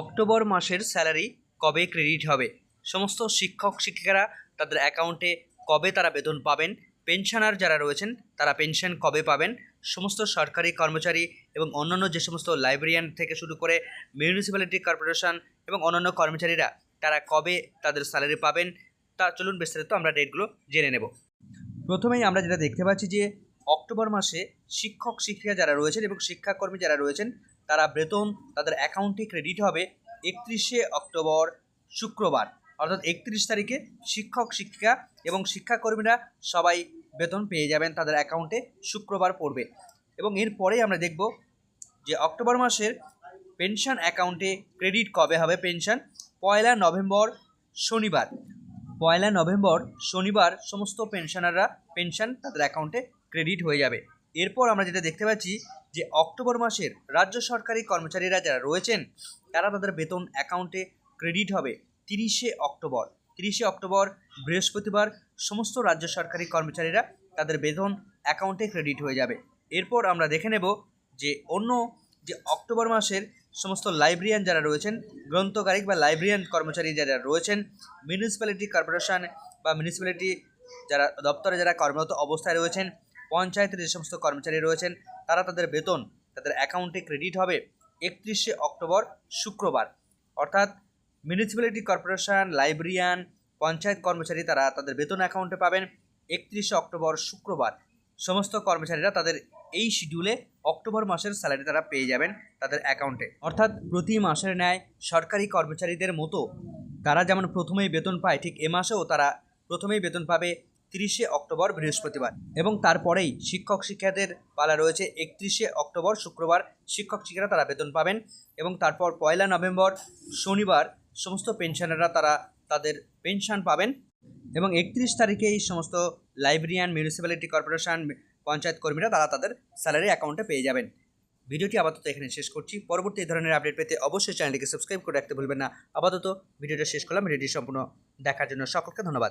October মাসের salary কবে credit হবে? সমস্ত শিক্ষক শিক্ষিকারা তাদের অ্যাকাউন্টে কবে তারা বেতন পাবেন? পেনশনার যারা রয়েছেন, তারা পেনশন কবে পাবেন? সমস্ত সরকারি কর্মচারী এবং অন্যান্য যে সমস্ত লাইব্রেরিয়ান থেকে শুরু করে মিউনিসিপ্যালিটি কর্পোরেশন এবং অন্যান্য কর্মচারীরা, তারা কবে তাদের স্যালারি পাবেন? তা চলুন বিস্তারিত আমরা ডেটগুলো জেনে নেব। প্রথমেই আমরা যেটা দেখতে পাচ্ছি যে অক্টোবর মাসে শিক্ষক, শিক্ষিকা যারা রয়েছেন এবং শিক্ষাকর্মী যারা রয়েছেন, তারা বেতন, তাদের অ্যাকাউন্টে ক্রেডিট হবে একত্রিশে অক্টোবর শুক্রবার। অর্থাৎ একত্রিশ তারিখে শিক্ষক, শিক্ষিকা এবং শিক্ষাকর্মীরা সবাই বেতন পেয়ে যাবেন তাদের অ্যাকাউন্টে শুক্রবার পড়বে। এবং এরপরেই আমরা দেখব যে অক্টোবর মাসের পেনশন অ্যাকাউন্টে ক্রেডিট কবে হবে পেনশন? পয়লা নভেম্বর শনিবার। পয়লা নভেম্বর শনিবার সমস্ত পেনশনাররা পেনশন তাদের অ্যাকাউন্টে ক্রেডিট হয়ে যাবে। এরপর আমরা যেটা দেখতে পাচ্ছি যে অক্টোবর মাসের রাজ্য সরকারি কর্মচারীরা যারা রয়েছেন, তারা তাদের বেতন অ্যাকাউন্টে ক্রেডিট হবে তিরিশে অক্টোবর। তিরিশে অক্টোবর, বৃহস্পতিবার সমস্ত রাজ্য সরকারি কর্মচারীরা তাদের বেতন অ্যাকাউন্টে ক্রেডিট হয়ে যাবে। এরপর আমরা দেখে নেব যে অন্য যে অক্টোবর মাসের সমস্ত লাইব্রেরিয়ান যারা রয়েছেন, গ্রন্থকারিক বা লাইব্রেরিয়ান কর্মচারী যারা রয়েছেন মিউনিসিপ্যালিটি কর্পোরেশন বা মিউনিসিপ্যালিটি যারা দপ্তরে যারা কর্মরত অবস্থায় রয়েছেন পঞ্চায়েতের যে সমস্ত কর্মচারী রয়েছেন, তারা তাদের বেতন, তাদের অ্যাকাউন্টে ক্রেডিট হবে একত্রিশে অক্টোবর শুক্রবার। অর্থাৎ মিউনিসিপ্যালিটি কর্পোরেশন লাইব্রেরিয়ান পঞ্চায়েত কর্মচারী তারা তাদের বেতন অ্যাকাউন্টে পাবেন একত্রিশে অক্টোবর শুক্রবার। সমস্ত কর্মচারীরা তাদের এই শিডিউলে অক্টোবর মাসের স্যালারি তারা পেয়ে যাবেন তাদের অ্যাকাউন্টে অর্থাৎ প্রতি মাসের ন্যায় সরকারি কর্মচারীদের মতো তারা যেমন প্রথমেই বেতন পায়, ঠিক এ মাসেও তারা প্রথমেই বেতন পাবে তিরিশে অক্টোবর বৃহস্পতিবার এবং তারপরেই শিক্ষক শিক্ষাদের পালা রয়েছে একত্রিশে অক্টোবর শুক্রবার। শিক্ষক শিক্ষারা তারা বেতন পাবেন এবং তারপর পয়লা নভেম্বর শনিবার সমস্ত পেনশনাররা তারা তাদের পেনশন পাবেন এবং একত্রিশ তারিখে এই সমস্ত লাইব্রেরিয়ান, মিউনিসিপ্যালিটি কর্পোরেশন, পঞ্চায়েত কর্মীরা তারা তাদের স্যালারি অ্যাকাউন্টে পেয়ে যাবেন। ভিডিওটি আপাতত এখানে শেষ করছি। পরবর্তী এই ধরনের আপডেট পেতে অবশ্যই চ্যানেলটিকে সাবস্ক্রাইব করে রাখতে ভুলবেন না। আপাতত ভিডিওটা শেষ করলাম। ভিডিওটি সম্পূর্ণ দেখার জন্য সকলকে ধন্যবাদ।